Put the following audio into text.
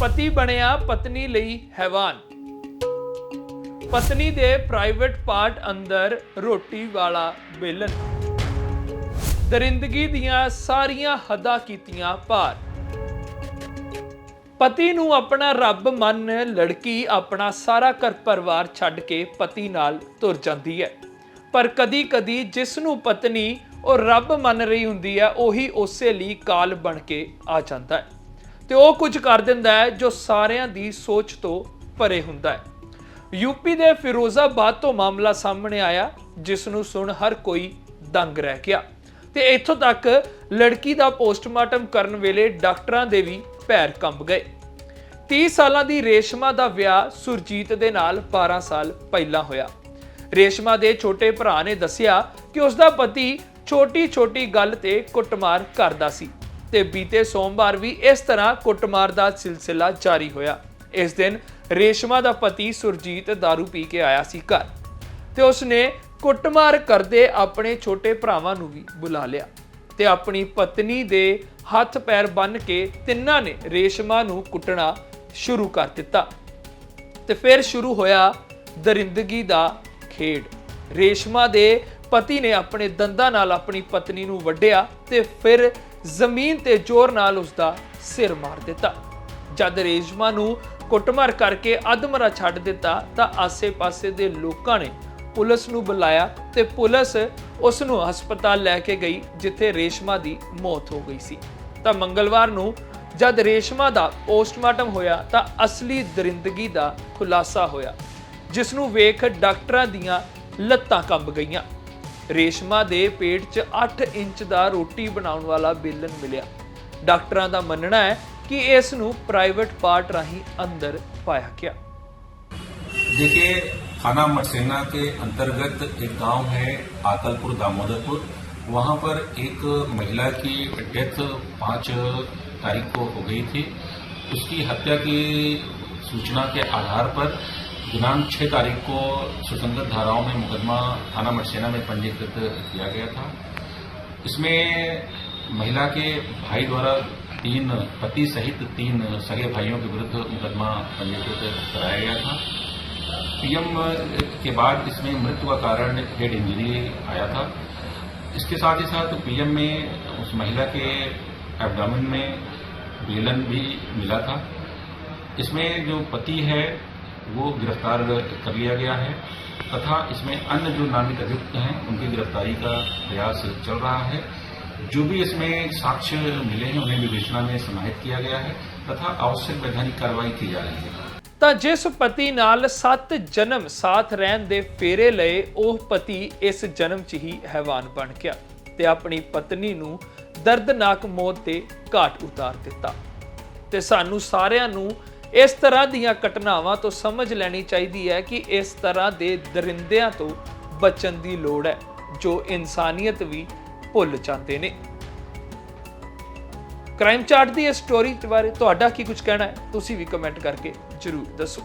ਪਤੀ ਬਣਿਆ ਪਤਨੀ ਲਈ ਹੈਵਾਨ। ਪਤਨੀ ਦੇ ਪ੍ਰਾਈਵੇਟ ਪਾਰਟ ਅੰਦਰ ਰੋਟੀ ਵਾਲਾ ਬੇਲਨ। ਦਰਿੰਦਗੀ ਦੀਆਂ ਸਾਰੀਆਂ ਹੱਦਾਂ ਕੀਤੀਆਂ ਪਾਰ। ਪਤੀ ਨੂੰ ਆਪਣਾ ਰੱਬ ਮੰਨ ਲੜਕੀ ਆਪਣਾ ਸਾਰਾ ਘਰ ਪਰਿਵਾਰ ਛੱਡ ਕੇ ਪਤੀ ਨਾਲ ਤੁਰ ਜਾਂਦੀ ਹੈ। ਪਰ ਕਦੀ-ਕਦੀ ਜਿਸ ਨੂੰ ਪਤਨੀ ਉਹ ਰੱਬ ਮੰਨ ਰਹੀ ਹੁੰਦੀ ਹੈ, ਉਹੀ ਉਸੇ ਲਈ ਕਾਲ ਬਣ ਕੇ ਆ ਜਾਂਦਾ ਹੈ। ਤੇ ਉਹ ਕੁਝ ਕਰ ਦਿੰਦਾ ਹੈ ਜੋ ਸਾਰਿਆਂ ਦੀ ਸੋਚ ਤੋਂ ਪਰੇ ਹੁੰਦਾ ਹੈ। ਯੂਪੀ ਦੇ ਫਿਰੋਜ਼ਾਬਾਦ ਤੋਂ ਮਾਮਲਾ ਸਾਹਮਣੇ ਆਇਆ, ਜਿਸ ਨੂੰ ਸੁਣ ਹਰ ਕੋਈ ਦੰਗ ਰਹਿ ਗਿਆ। ਤੇ ਇੱਥੋਂ ਤੱਕ ਲੜਕੀ ਦਾ ਪੋਸਟਮਾਰਟਮ ਕਰਨ ਵੇਲੇ ਡਾਕਟਰਾਂ ਦੇ ਵੀ ਪੈਰ ਕੰਬ ਗਏ। 30 ਸਾਲਾਂ ਦੀ ਰੇਸ਼ਮਾ ਦਾ ਵਿਆਹ ਸੁਰਜੀਤ ਦੇ ਨਾਲ 12 ਸਾਲ ਪਹਿਲਾਂ ਹੋਇਆ। ਰੇਸ਼ਮਾ ਦੇ ਛੋਟੇ ਭਰਾ ਨੇ ਦੱਸਿਆ ਕਿ ਉਸ ਦਾ ਪਤੀ ਛੋਟੀ-ਛੋਟੀ ਗੱਲ ਤੇ ਕੁੱਟਮਾਰ ਕਰਦਾ ਸੀ। ਤੇ ਬੀਤੇ ਸੋਮਵਾਰ ਵੀ ਇਸ ਤਰ੍ਹਾਂ ਕੁੱਟਮਾਰ ਦਾ ਸਿਲਸਿਲਾ ਜਾਰੀ ਹੋਇਆ। ਇਸ ਦਿਨ ਰੇਸ਼ਮਾ ਦਾ ਪਤੀ ਸੁਰਜੀਤ दारू ਪੀ ਕੇ ਆਇਆ ਸੀ ਘਰ ਤੇ ਉਸਨੇ ਕੁੱਟਮਾਰ ਕਰਦੇ ਆਪਣੇ ਛੋਟੇ ਭਰਾਵਾਂ ਨੂੰ ਵੀ ਬੁਲਾ ਲਿਆ ਤੇ ਆਪਣੀ ਪਤਨੀ ਦੇ ਹੱਥ ਪੈਰ ਬੰਨ ਕੇ ਤਿੰਨਾਂ ਨੇ ਰੇਸ਼ਮਾ ਨੂੰ ਕੁੱਟਣਾ ਸ਼ੁਰੂ ਕਰ ਦਿੱਤਾ ਤੇ ਫਿਰ ਸ਼ੁਰੂ ਹੋਇਆ ਦਰਿੰਦਗੀ ਦਾ ਖੇਡ। ਰੇਸ਼ਮਾ ਦੇ ਪਤੀ ਨੇ ਆਪਣੇ ਦੰਦਾਂ ਨਾਲ ਆਪਣੀ ਪਤਨੀ ਨੂੰ ਵੱਢਿਆ ਤੇ ਫਿਰ ਜ਼ਮੀਨ ਤੇ ਜ਼ੋਰ ਨਾਲ ਉਸ ਦਾ ਸਿਰ ਮਾਰ ਦਿੱਤਾ। ਜਦ ਰੇਸ਼ਮਾ ਨੂੰ ਕੁੱਟਮਾਰ ਕਰਕੇ ਅਧਮਰਾ ਛੱਡ ਦਿੱਤਾ, ਤਾਂ ਆਸੇ-ਪਾਸੇ ਦੇ ਲੋਕਾਂ ਨੇ ਪੁਲਿਸ ਨੂੰ ਬੁਲਾਇਆ ਤੇ ਪੁਲਿਸ ਉਸ ਨੂੰ ਹਸਪਤਾਲ ਲੈ ਕੇ ਗਈ, ਜਿੱਥੇ ਰੇਸ਼ਮਾ ਦੀ ਮੌਤ ਹੋ ਗਈ ਸੀ। ਤਾਂ ਮੰਗਲਵਾਰ ਨੂੰ ਜਦ ਰੇਸ਼ਮਾ ਦਾ ਪੋਸਟਮਾਰਟਮ ਹੋਇਆ, ਤਾਂ ਅਸਲੀ ਦਰਿੰਦਗੀ ਦਾ ਖੁਲਾਸਾ ਹੋਇਆ ਜਿਸ ਨੂੰ ਵੇਖ ਡਾਕਟਰਾਂ ਦੀਆਂ ਲੱਤਾਂ ਕੰਬ ਗਈਆਂ। ਰੇਸ਼ਮਾ ਦੇ ਪੇਟ 'ਚ 8 ਇੰਚ ਦਾ ਰੋਟੀ ਬਣਾਉਣ ਵਾਲਾ ਬੇਲਨ ਮਿਲਿਆ ਡਾਕਟਰਾਂ ਦਾ ਮੰਨਣਾ ਹੈ ਕਿ ਇਸ ਨੂੰ ਪ੍ਰਾਈਵੇਟ ਪਾਰਟ ਰਾਹੀਂ ਅੰਦਰ ਪਾਇਆ ਗਿਆ देखिए थाना मरसेना के अंतर्गत एक गांव है आकलपुर दामोदरपुर वहां पर एक महिला की डेथ पाँच तारीख को हो गई थी उसकी हत्या की सूचना के आधार पर दिनांक छह तारीख को सुसंगत धाराओं में मुकदमा थाना मरसेना में पंजीकृत किया गया था। इसमें महिला के भाई द्वारा तीन, पति सहित तीन सगे भाइयों के विरुद्ध मुकदमा पंजीकृत कराया गया था। पीएम के बाद इसमें मृत्यु का कारण हेड इंजरी आया था। इसके साथ ही साथ पीएम में उस महिला के एब्डामन में बेलन भी मिला था। इसमें जो पति है वो गिरफ्तार कर लिया गया है तथा इसमें अन्य जो नामित अभियुक्त हैं उनकी गिरफ्तारी का प्रयास चल रहा है जो भी इसमें साक्ष्य मिले हैं उन्हें विवेचना में समाहित किया गया है तथा आवश्यक वैधानिक कार्रवाई की जा रही है ਤਾਂ ਜਿਸ ਪਤੀ ਨਾਲ 7 ਜਨਮ ਸਾਥ ਰਹਿਣ ਦੇ ਫੇਰੇ ਲਏ ਉਹ ਪਤੀ ਇਸ ਜਨਮ 'ਚ ਹੀ ਹੈਵਾਨ ਬਣ ਗਿਆ ਤੇ ਆਪਣੀ ਪਤਨੀ ਨੂੰ ਦਰਦਨਾਕ ਮੌਤ ਦੇ ਘਾਟ ਉਤਾਰ ਦਿੱਤਾ ਤੇ ਸਾਨੂੰ ਸਾਰਿਆਂ ਨੂੰ ਇਸ ਤਰ੍ਹਾਂ ਦੀਆਂ ਘਟਨਾਵਾਂ ਤੋਂ ਸਮਝ ਲੈਣੀ ਚਾਹੀਦੀ ਹੈ ਕਿ ਇਸ ਤਰ੍ਹਾਂ ਦੇ ਦਰਿੰਦਿਆਂ ਤੋਂ ਬਚਣ ਦੀ ਲੋੜ ਹੈ, ਜੋ ਇਨਸਾਨੀਅਤ ਵੀ ਭੁੱਲ ਜਾਂਦੇ ਨੇ। ਕ੍ਰਾਈਮ ਚਾਰਟ ਦੀ ਇਸ ਸਟੋਰੀ ਬਾਰੇ ਤੁਹਾਡਾ ਕੀ ਕੁਝ ਕਹਿਣਾ ਹੈ? ਤੁਸੀਂ ਵੀ ਕਮੈਂਟ ਕਰਕੇ ਜਰੂਰ ਦੱਸੋ।